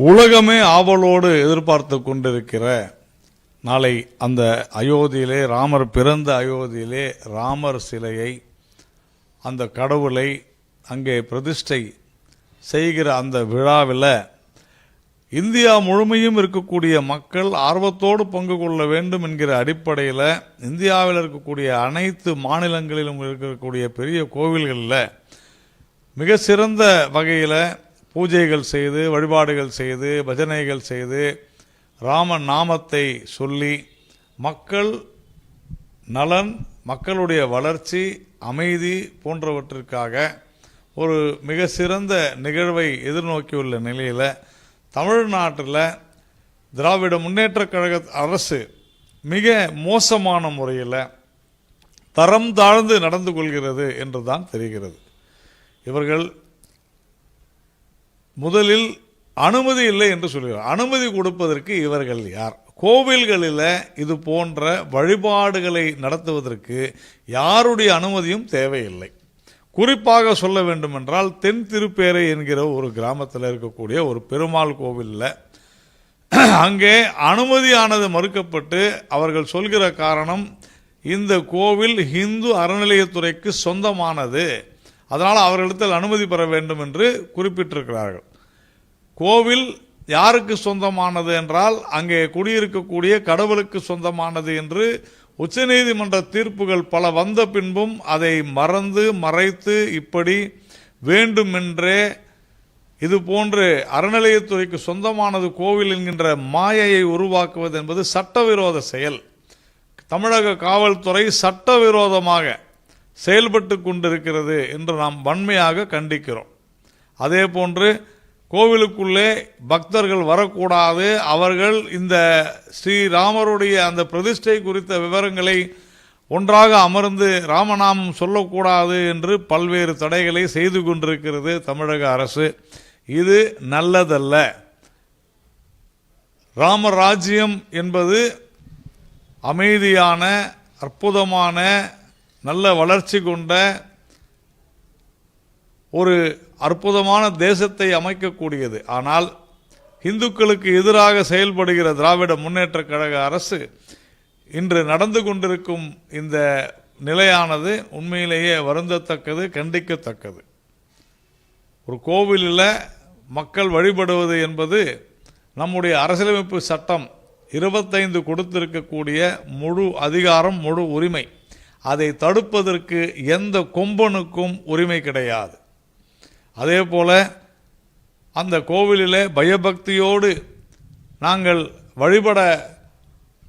உலகமே ஆவலோடு எதிர்பார்த்து கொண்டிருக்கிற நாளை அந்த அயோத்தியிலே ராமர் பிறந்த அயோத்தியிலே ராமர் சிலையை அந்த கடவுளை அங்கே பிரதிஷ்டை செய்கிற அந்த விழாவில் இந்தியா முழுமையும் இருக்கக்கூடிய மக்கள் ஆர்வத்தோடு பங்கு கொள்ள வேண்டும் என்கிற அடிப்படையில் இந்தியாவில் இருக்கக்கூடிய அனைத்து மாநிலங்களிலும் இருக்கக்கூடிய பெரிய கோவில்களில் மிக சிறந்த வகையில் பூஜைகள் செய்து வழிபாடுகள் செய்து பஜனைகள் செய்து ராம நாமத்தை சொல்லி மக்கள் நலன் மக்களுடைய வளர்ச்சி அமைதி போன்றவற்றிற்காக ஒரு மிக சிறந்த நிகழ்வை எதிர்நோக்கியுள்ள நிலையில் தமிழ்நாட்டில் திராவிட முன்னேற்ற கழக அரசு மிக மோசமான முறையில் தரம் தாழ்ந்து நடந்து கொள்கிறது என்று தான் தெரிகிறது. இவர்கள் முதலில் அனுமதி இல்லை என்று சொல்கிறார். அனுமதி கொடுப்பதற்கு இவர்கள் யார்? கோவில்களில் இது போன்ற வழிபாடுகளை நடத்துவதற்கு யாருடைய அனுமதியும் தேவையில்லை. குறிப்பாக சொல்ல வேண்டுமென்றால் தென் திருப்பேரை என்கிற ஒரு கிராமத்தில் இருக்கக்கூடிய ஒரு பெருமாள் கோவிலில் அங்கே அனுமதியானது மறுக்கப்பட்டு அவர்கள் சொல்கிற காரணம் இந்த கோவில் இந்து அறநிலையத்துறைக்கு சொந்தமானது. அதனால் அவர்களிடத்தில் அனுமதி பெற வேண்டும் என்று குறிப்பிட்டிருக்கிறார்கள். கோவில் யாருக்கு சொந்தமானது என்றால் அங்கே குடியிருக்கக்கூடிய கடவுளுக்கு சொந்தமானது என்று உச்சநீதிமன்ற தீர்ப்புகள் பல வந்த பின்பும் அதை மறந்து மறைத்து இப்படி வேண்டுமென்றே இது போன்று அறநிலையத்துறைக்கு சொந்தமானது கோவில் என்கின்ற மாயையை உருவாக்குவது என்பது சட்டவிரோத செயல். தமிழக காவல்துறை சட்டவிரோதமாக செயல்பட்டு கொண்டிருக்கிறது என்று நாம் வன்மையாக கண்டிக்கிறோம். அதே போன்று கோவிலுக்குள்ளே பக்தர்கள் வரக்கூடாது. அவர்கள் இந்த ஸ்ரீராமருடைய அந்த பிரதிஷ்டை குறித்த விவரங்களை ஒன்றாக அமர்ந்து ராமநாமம் சொல்லக்கூடாது என்று பல்வேறு தடைகளை செய்து கொண்டிருக்கிறது தமிழக அரசு. இது நல்லதல்ல. ராமராஜ்யம் என்பது அமைதியான அற்புதமான நல்ல வளர்ச்சி கொண்ட ஒரு அற்புதமான தேசத்தை அமைக்கக்கூடியது. ஆனால் இந்துக்களுக்கு எதிராக செயல்படுகிற திராவிட முன்னேற்ற கழக அரசு இன்று நடந்து கொண்டிருக்கும் இந்த நிலையானது உண்மையிலேயே வருந்தத்தக்கது கண்டிக்கத்தக்கது. ஒரு கோவிலில் மக்கள் வழிபடுவது என்பது நம்முடைய அரசியலமைப்பு சட்டம் இருபத்தைந்து கொடுத்திருக்கக்கூடிய முழு அதிகாரம் முழு உரிமை. அதை தடுப்பதற்கு எந்த கொம்பனுக்கும் உரிமை கிடையாது. அதே போல் அந்த கோவிலில் பயபக்தியோடு நாங்கள் வழிபட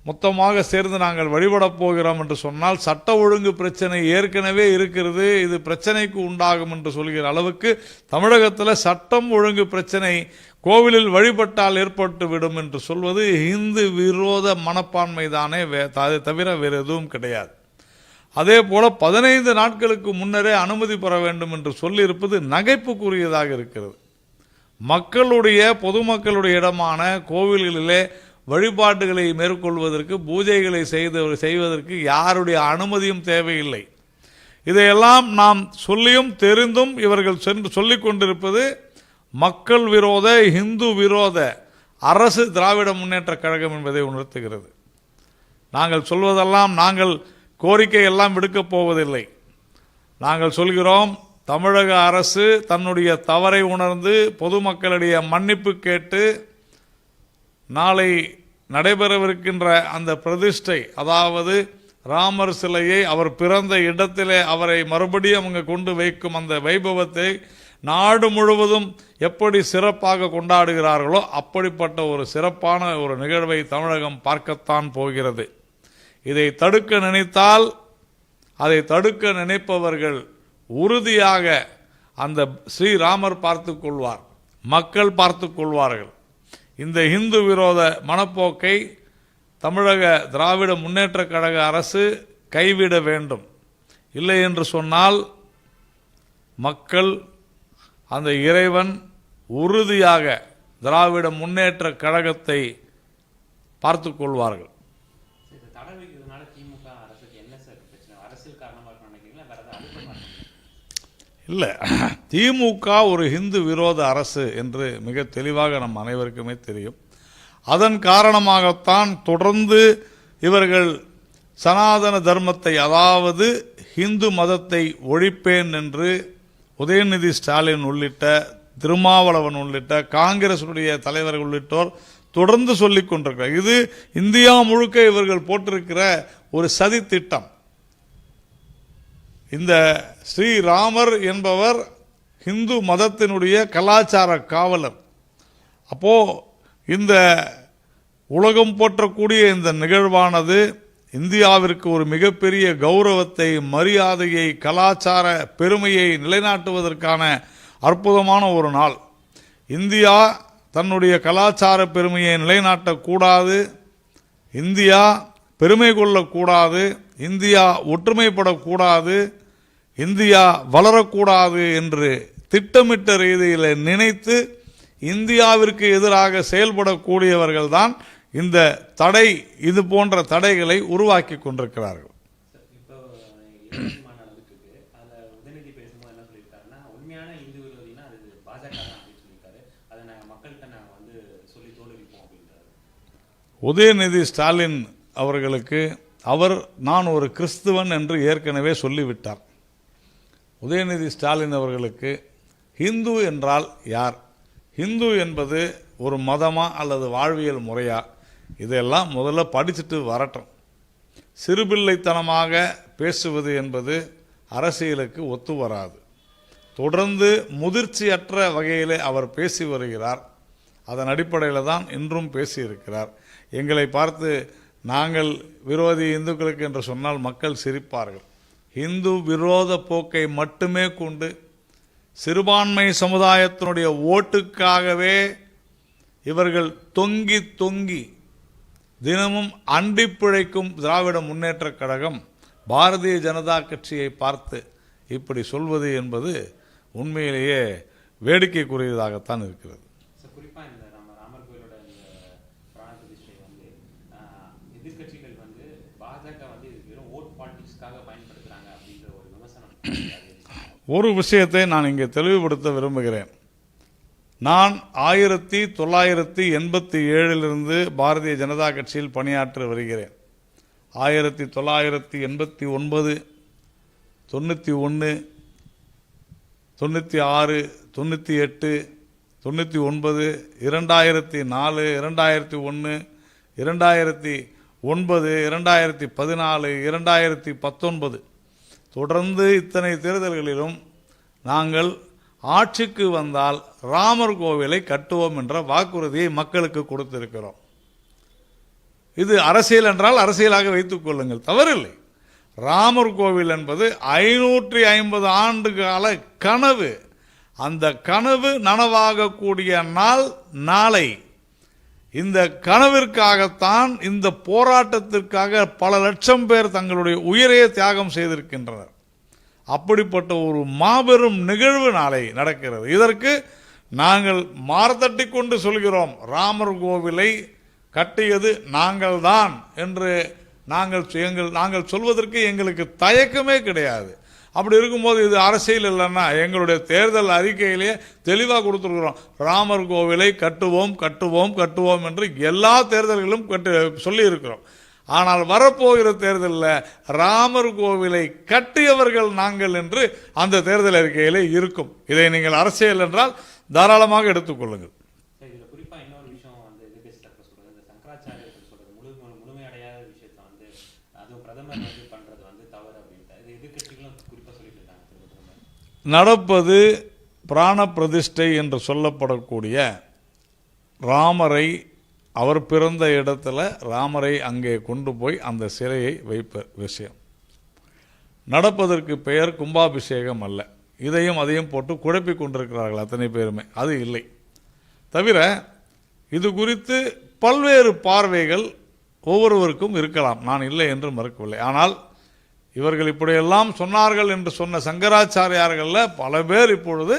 மொத்தமாக சேர்ந்து நாங்கள் வழிபடப் போகிறோம் என்று சொன்னால் சட்ட ஒழுங்கு பிரச்சனை ஏற்கனவே இருக்கிறது. இது பிரச்சனைக்கு உண்டாகும் என்று சொல்கிற அளவுக்கு தமிழகத்தில் சட்டம் ஒழுங்கு பிரச்சனை கோவிலில் வழிபட்டால் ஏற்பட்டு விடும் என்று சொல்வது இந்து விரோத மனப்பான்மை தானே வே தவிர வேறு எதுவும் கிடையாது. அதே போல பதினைந்து நாட்களுக்கு முன்னரே அனுமதி பெற வேண்டும் என்று சொல்லியிருப்பது நகைப்புக்குரியதாக இருக்கிறது. மக்களுடைய பொதுமக்களுடைய இடமான கோவில்களிலே வழிபாட்டுகளை மேற்கொள்வதற்கு பூஜைகளை செய்து செய்வதற்கு யாருடைய அனுமதியும் தேவையில்லை. இதையெல்லாம் நாம் சொல்லியும் தெரிந்தும் இவர்கள் சென்று சொல்லி கொண்டிருப்பது மக்கள் விரோத இந்து விரோத அரசு திராவிட முன்னேற்ற கழகம் என்பதை உணர்த்துகிறது. நாங்கள் சொல்வதெல்லாம் நாங்கள் கோரிக்கை எல்லாம் விடுக்கப் போவதில்லை. நாங்கள் சொல்கிறோம் தமிழக அரசு தன்னுடைய தவறை உணர்ந்து பொதுமக்களுடைய மன்னிப்பு கேட்டு நாளை நடைபெறவிருக்கின்ற அந்த பிரதிஷ்டை அதாவது ராமர் சிலையை அவர் பிறந்த இடத்திலே அவரை மறுபடியும் அங்கே கொண்டு வைக்கும் அந்த வைபவத்தை நாடு முழுவதும் எப்படி சிறப்பாக கொண்டாடுகிறார்களோ அப்படிப்பட்ட ஒரு சிறப்பான ஒரு நிகழ்வை தமிழகம் பார்க்கத்தான் போகிறது. இதை தடுக்க நினைத்தால் அதை தடுக்க நினைப்பவர்கள் உறுதியாக அந்த ஸ்ரீராமர் பார்த்து கொள்வார் மக்கள் பார்த்து கொள்வார்கள். இந்த இந்து விரோத மனப்போக்கை தமிழக திராவிட முன்னேற்ற கழக அரசு கைவிட வேண்டும். இல்லை என்று சொன்னால் மக்கள் அந்த இறைவன் உறுதியாக திராவிட முன்னேற்ற கழகத்தை பார்த்து கொள்வார்கள் சார், இந்த தடை வைக்கிறதுனால திமுக அரசுக்கு என்ன சார் பிரச்சனை அரசியல் காரணமா இருக்கணும்னு நினைக்கிறீங்களா வேற ஏதாவது அழுத்தமா இருக்கணும் இல்லை. திமுக ஒரு ஹிந்து விரோத அரசு என்று மிக தெளிவாக நம் அனைவருக்குமே தெரியும். அதன் காரணமாகத்தான் தொடர்ந்து இவர்கள் சனாதன தர்மத்தை அதாவது ஹிந்து மதத்தை ஒழிப்பேன் என்று உதயநிதி ஸ்டாலின் உள்ளிட்ட திருமாவளவன் உள்ளிட்ட காங்கிரசுடைய தலைவர்கள் உள்ளிட்டோர் தொடர்ந்து சொல்லிக் கொண்டிருக்கிறார். இது இந்தியா முழுக்க இவர்கள் போட்டிருக்கிற ஒரு சதி திட்டம் இந்த ஸ்ரீராமர் என்பவர் ஹிந்து மதத்தினுடைய கலாச்சார காவலர். அப்போது இந்த உலகம் போற்றக்கூடிய இந்த நிகழ்வானது இந்தியாவிற்கு ஒரு மிகப்பெரிய கௌரவத்தை மரியாதையை கலாச்சார பெருமையை நிலைநாட்டுவதற்கான அற்புதமான ஒரு நாள். இந்தியா தன்னுடைய கலாச்சார பெருமையை நிலைநாட்டக்கூடாது. இந்தியா பெருமை கொள்ளக்கூடாது. இந்தியா ஒற்றுமைப்படக்கூடாது. இந்தியா வளரக்கூடாது என்று திட்டமிட்ட ரீதியில் நினைத்து இந்தியாவிற்கு எதிராக செயல்படக்கூடியவர்கள்தான் இந்த தடை இது போன்ற தடைகளை உருவாக்கி கொண்டிருக்கிறார்கள். உதயநிதி ஸ்டாலின் அவர்களுக்கு அவர் நான் ஒரு கிறிஸ்துவன் என்று ஏற்கனவே சொல்லிவிட்டார். உதயநிதி ஸ்டாலின் அவர்களுக்கு ஹிந்து என்றால் யார்? ஹிந்து என்பது ஒரு மதமா அல்லது வாழ்வியல் முறையா? இதெல்லாம் முதல்ல படிச்சுட்டு வரட்டும். சிறுபிள்ளைத்தனமாக பேசுவது என்பது அரசியலுக்கு ஒத்து வராது. தொடர்ந்து முதிர்ச்சியற்ற வகையிலே அவர் பேசி வருகிறார். அதன் அடிப்படையில் தான் இன்றும் பேசியிருக்கிறார். எங்களை பார்த்து நாங்கள் விரோதி இந்துக்களுக்கு என்று சொன்னால் மக்கள் சிரிப்பார்கள். இந்து விரோத போக்கை மட்டுமே கொண்டு சிறுபான்மை சமுதாயத்தினுடைய ஓட்டுக்காகவே இவர்கள் தொங்கி தொங்கி தினமும் அண்டி பிழைக்கும் திராவிட முன்னேற்ற கழகம் பாரதிய ஜனதா கட்சியை பார்த்து இப்படி சொல்வது என்பது உண்மையிலேயே வேடிக்கைக்குரியதாகத்தான் இருக்கிறது சார் குறிப்பா இந்த நம்ம ராமர் கோயிலோட இந்த பிராண பிரதிஷ்டை வந்து ஆஹ், எதிர்க்கட்சிகள் வந்து பாஜக வந்து இது வெறும் ஓட் பாலிடிக்ஸ்க்காக பயன்படுத்துறாங்க அப்படின்ற ஒரு விமர்சனம் பண்ணியிருக்காரு. ஒரு விஷயத்தை நான் இங்கே தெளிவுபடுத்த விரும்புகிறேன். நான் ஆயிரத்தி தொள்ளாயிரத்தி எண்பத்தி ஏழிலிருந்து பாரதிய ஜனதா கட்சியில் பணியாற்றி வருகிறேன். ஆயிரத்தி தொள்ளாயிரத்தி எண்பத்தி ஒன்பது தொண்ணூற்றி ஒன்று தொண்ணூற்றி ஆறு தொண்ணூற்றி எட்டு தொண்ணூற்றி ஒன்பது இரண்டாயிரத்தி நாலு இரண்டாயிரத்தி ஒன்று இரண்டாயிரத்தி ஒன்பது இரண்டாயிரத்தி பதினாலு இரண்டாயிரத்தி பத்தொன்பது. தொடர்ந்து இத்தனை தேர்தல்களிலும் நாங்கள் ஆட்சிக்கு வந்தால் ராமர் கோவிலை கட்டுவோம் என்ற வாக்குறுதியை மக்களுக்கு கொடுத்திருக்கிறோம். இது அரசியல் என்றால் அரசியலாக வைத்துக் கொள்ளுங்கள். தவறில்லை. ராமர் கோவில் என்பது ஐநூற்றி ஐம்பது ஆண்டு கால கனவு. அந்த கனவு நனவாகக்கூடிய நாள் நாளை. இந்த கனவிற்காகத்தான் இந்த போராட்டத்திற்காக பல லட்சம் பேர் தங்களுடைய உயிரையே தியாகம் செய்திருக்கின்றனர். அப்படிப்பட்ட ஒரு மாபெரும் நிகழ்வு நாளை நடக்கிறது. இதற்கு நாங்கள் மார்த்தட்டி கொண்டு சொல்கிறோம் ராமர் கோவிலை கட்டியது நாங்கள்தான் என்று நாங்கள் எங்கள் நாங்கள் சொல்வதற்கு எங்களுக்கு தயக்கமே கிடையாது. அப்படி இருக்கும்போது இது அரசியல் இல்லைன்னா எங்களுடைய தேர்தல் அறிக்கையிலேயே தெளிவாக கொடுத்துருக்குறோம். ராமர் கோவிலை கட்டுவோம் கட்டுவோம் கட்டுவோம் என்று எல்லா தேர்தல்களும் கட்டு சொல்லியிருக்கிறோம். ஆனால் வரப்போகிற தேர்தலில் ராமர் கோவிலை கட்டியவர்கள் நாங்கள் என்று அந்த தேர்தல் அறிக்கையிலே இருக்கும். இதை நீங்கள் அரசியல் என்றால் தாராளமாக எடுத்துக்கொள்ளுங்கள் நடப்பது பிராண பிரதிஷ்டை என்று சொல்லப்படக்கூடிய ராமரை அவர் பிறந்த இடத்துல ராமரை அங்கே கொண்டு போய் அந்த சிலையை வைப்ப விஷயம். நடப்பதற்கு பெயர் கும்பாபிஷேகம் அல்ல. இதையும் அதையும் போட்டு குழப்பி கொண்டிருக்கிறார்கள் அத்தனை பேருமே. அது இல்லை. தவிர இது குறித்து பல்வேறு பார்வைகள் ஒவ்வொருவருக்கும் இருக்கலாம். நான் இல்லை என்று மறுக்கவில்லை. ஆனால் இவர்கள் இப்படியெல்லாம் சொன்னார்கள் என்று சொன்ன சங்கராச்சாரியார்களில் பல பேர் இப்பொழுது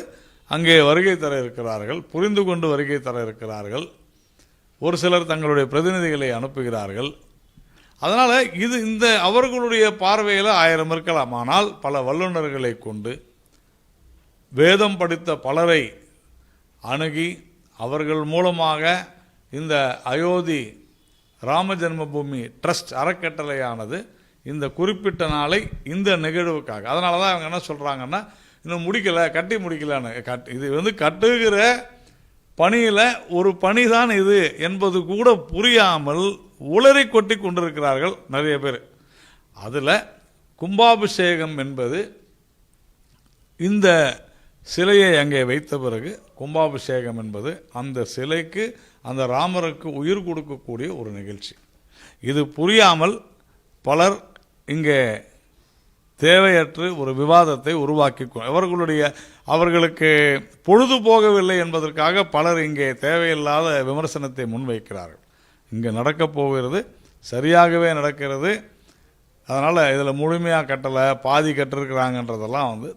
அங்கே வருகை தர இருக்கிறார்கள் புரிந்து கொண்டு வருகை தர இருக்கிறார்கள். ஒரு சிலர் தங்களுடைய பிரதிநிதிகளை அனுப்புகிறார்கள். அதனால் இது இந்த அவர்களுடைய பார்வையில் ஆயிரம் இருக்கலாம். ஆனால் பல வல்லுநர்களை கொண்டு வேதம் படித்த பலரை அணுகி அவர்கள் மூலமாக இந்த அயோத்தி ராம ஜென்மபூமி ட்ரஸ்ட் அறக்கட்டளையானது இந்த குறிப்பிட்ட நாளை இந்த நிகழ்வுக்காக. அதனால தான் அவங்க என்ன சொல்கிறாங்கன்னா இன்னும் முடிக்கலை கட்டி முடிக்கலன்னு. கட் இது வந்து கட்டுகிற பணியில் ஒரு பணி தான் இது என்பது கூட புரியாமல் உளறி கொட்டி கொண்டிருக்கிறார்கள் நிறைய பேர். அதில் கும்பாபிஷேகம் என்பது இந்த சிலையை அங்கே வைத்த பிறகு கும்பாபிஷேகம் என்பது அந்த சிலைக்கு அந்த ராமருக்கு உயிர் கொடுக்கக்கூடிய ஒரு நிகழ்ச்சி. இது புரியாமல் பலர் இங்கே தேவையற்று ஒரு விவாதத்தை உருவாக்கி அவர்களுடைய அவர்களுக்கு பொழுது போகவில்லை என்பதற்காக பலர் இங்கே தேவையில்லாத விமர்சனத்தை முன்வைக்கிறார்கள். இங்கே நடக்கப் போகிறது சரியாகவே நடக்கிறது. அதனால் இதில் முழுமையாக கட்டலை பாதி கட்டிருக்கிறாங்கன்றதெல்லாம் வந்து